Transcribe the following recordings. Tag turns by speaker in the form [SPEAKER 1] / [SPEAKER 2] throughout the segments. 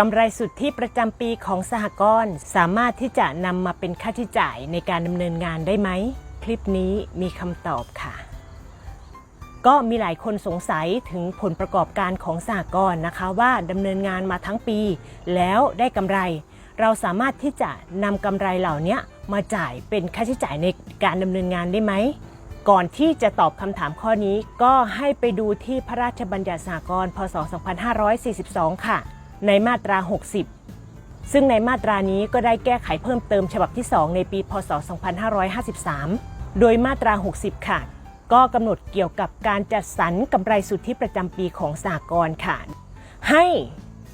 [SPEAKER 1] กำไรสุทธิประจำปีของสหกรณ์สามารถที่จะนำมาเป็นค่าใช้จ่ายในการดำเนินงานได้ไหม คลิปนี้มีคำตอบค่ะ ก็มีหลายคนสงสัยถึงผลประกอบการของสหกรณ์นะคะว่าดำเนินงานมาทั้งปี แล้วได้กำไร เราสามารถที่จะนำกำไรเหล่านี้มาจ่ายเป็นค่าใช้จ่ายในการดำเนินงานได้ไหมก่อนที่จะตอบคำถามข้อนี้ก็ให้ไปดูที่พระราชบัญญัติสหกรณ์พศ 2542 ค่ะ ในมาตรา 60 ซึ่งในมาตรานี้ก็ได้แก้ไขเพิ่มเติมฉบับที่ 2 ในปี พศ 2553 โดยมาตรา 60 ค่ะ ก็กำหนดเกี่ยวกับการจัดสรรกำไรสุทธิประจำปีของสหกรณ์ค่ะ ให้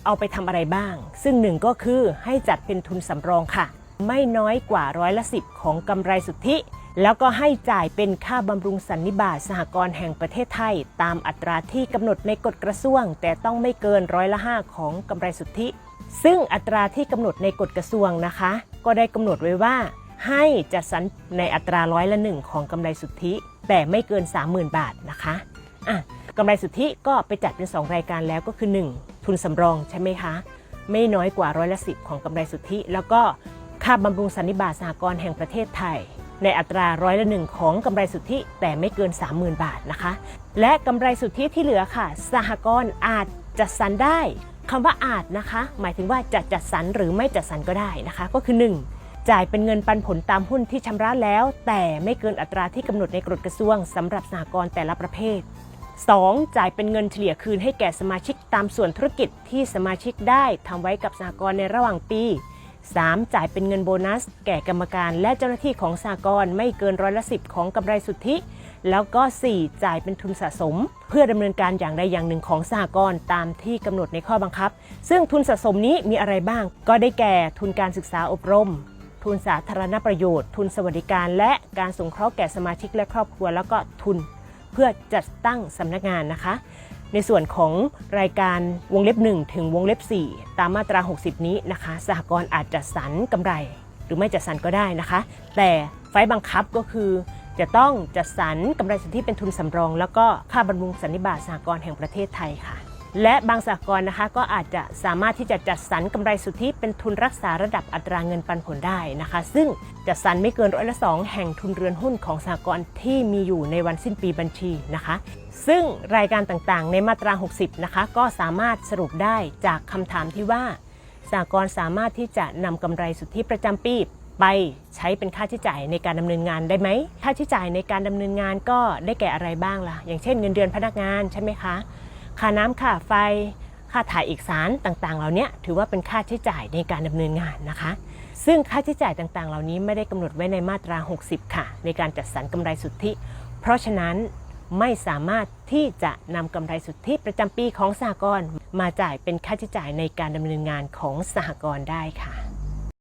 [SPEAKER 1] เอาไปทำอะไรบ้าง ซึ่งหนึ่งก็คือให้จัดเป็นทุนสำรองค่ะ ไม่น้อยกว่าร้อยละสิบของกำไรสุทธิ แล้วก็ให้จ่ายเป็นค่าบำรุงสันนิบาตสหกรณ์แห่งประเทศไทย ตามอัตราที่กำหนดในกฎกระทรวง แต่ต้องไม่เกินร้อยละห้าของกำไรสุทธิ ซึ่งอัตราที่กำหนดในกฎกระทรวงนะคะ ก็ได้กำหนดไว้ว่า ให้จัดสรรในอัตราร้อยละหนึ่งของกำไรสุทธิ แต่ไม่เกิน 30,000 บาทนะคะอะกำไรสุทธิก็ไปจัดเป็น 2 รายการแล้วก็คือ 1 ทุนสำรองใช่ไหมคะ ไม่น้อยกว่าร้อยละสิของกำไรสุทธิ แล้วก็ค่าบำรุงสันนิบาตสหกรณ์แห่งประเทศไทย ในอัตราร้อยละหนึ่งของกำไรสุทธิแต่ไม่เกิน 30,000 บาทนะคะ และกำไรสุทธิที่เหลือค่ะ สหกรณ์อาจจัดสรรได้คำว่าอาจนะคะ หมายถึงว่าจะจัดสรรหรือไม่จัดสรรก็ได้นะคะ ก็คือ 1. จ่ายเป็นเงินปันผลตามหุ้นที่ชำระแล้ว แต่ไม่เกินอัตราที่กำหนดในกฎกระทรวงสำหรับสหกรณ์แต่ละประเภท 2. จ่ายเป็นเงินเฉลี่ยคืนให้แก่สมาชิกตามส่วนธุรกิจที่สมาชิกได้ทำไว้กับสหกรณ์ในระหว่างปี 3. จ่ายเป็นเงินโบนัส แก่กรรมการและเจ้าหน้าที่ของสหกรณ์ไม่เกินร้อยละสิของกำไรสุทธิ แล้วก็ 4. จ่ายเป็นทุนสะสม เพื่อดำเนินการอย่างใดอย่างหนึ่งของสหกรณ์ตามที่กำหนดในข้อบังคับ ซึ่งทุนสะสมนี้มีอะไรบ้าง ก็ได้แก่ทุนการศึกษาอบรม ทุนสาธารณประโยชน์ ทุนสวัสดิการ และการสงเคราะห์แก่สมาชิกและครอบครัว แล้วก็ทุน เพื่อจัดตั้งสำนักงานนะคะ ในส่วนของรายการวงเล็บ 1 ถึงวงเล็บ 4 ตามมาตรา 60 นี้นะคะ สหกรณ์อาจจัดสรรกำไร หรือไม่จัดสรรก็ได้นะคะ แต่ไฟบังคับก็คือ จะต้องจัดสรรกำไรสุทธิเป็นทุนสำรอง แล้วก็ค่าบำรุงสันนิบาตสหกรณ์แห่งประเทศไทยค่ะ และบางสหกรณ์นะคะก็อาจจะสามารถที่จะจัดสรรกำไรสุทธิเป็นทุนรักษาระดับอัตราเงินปันผลได้นะคะ ซึ่งจัดสรรไม่เกินร้อยละสองแห่งทุนเรือนหุ้นของสหกรณ์ที่มีอยู่ในวันสิ้นปีบัญชีนะคะ ซึ่งรายการต่างๆ ในมาตรา 60 นะคะ ก็สามารถสรุปได้จากคำถามที่ว่าสหกรณ์สามารถที่จะนำกำไรสุทธิประจำปีไปใช้เป็นค่าใช้จ่ายในการดำเนินงานได้ไหม ค่าใช้จ่ายในการดำเนินงานก็ได้แก่อะไรบ้างล่ะ อย่างเช่นเงินเดือนพนักงานใช่ไหมคะ ค่าน้ำค่าไฟ ค่าถ่ายเอกสารต่างๆ เหล่านี้ถือว่าเป็นค่าใช้จ่ายในการดำเนินงานนะคะ ซึ่งค่าใช้จ่ายต่างๆ เหล่านี้ไม่ได้กำหนดไว้ในมาตรา 60 ค่ะ ในการจัดสรรกำไรสุทธิ เพราะฉะนั้นไม่สามารถที่จะนำกำไรสุทธิประจำปีของสหกรณ์มาจ่ายเป็นค่าใช้จ่ายในการดำเนินงานของสหกรณ์ได้ค่ะ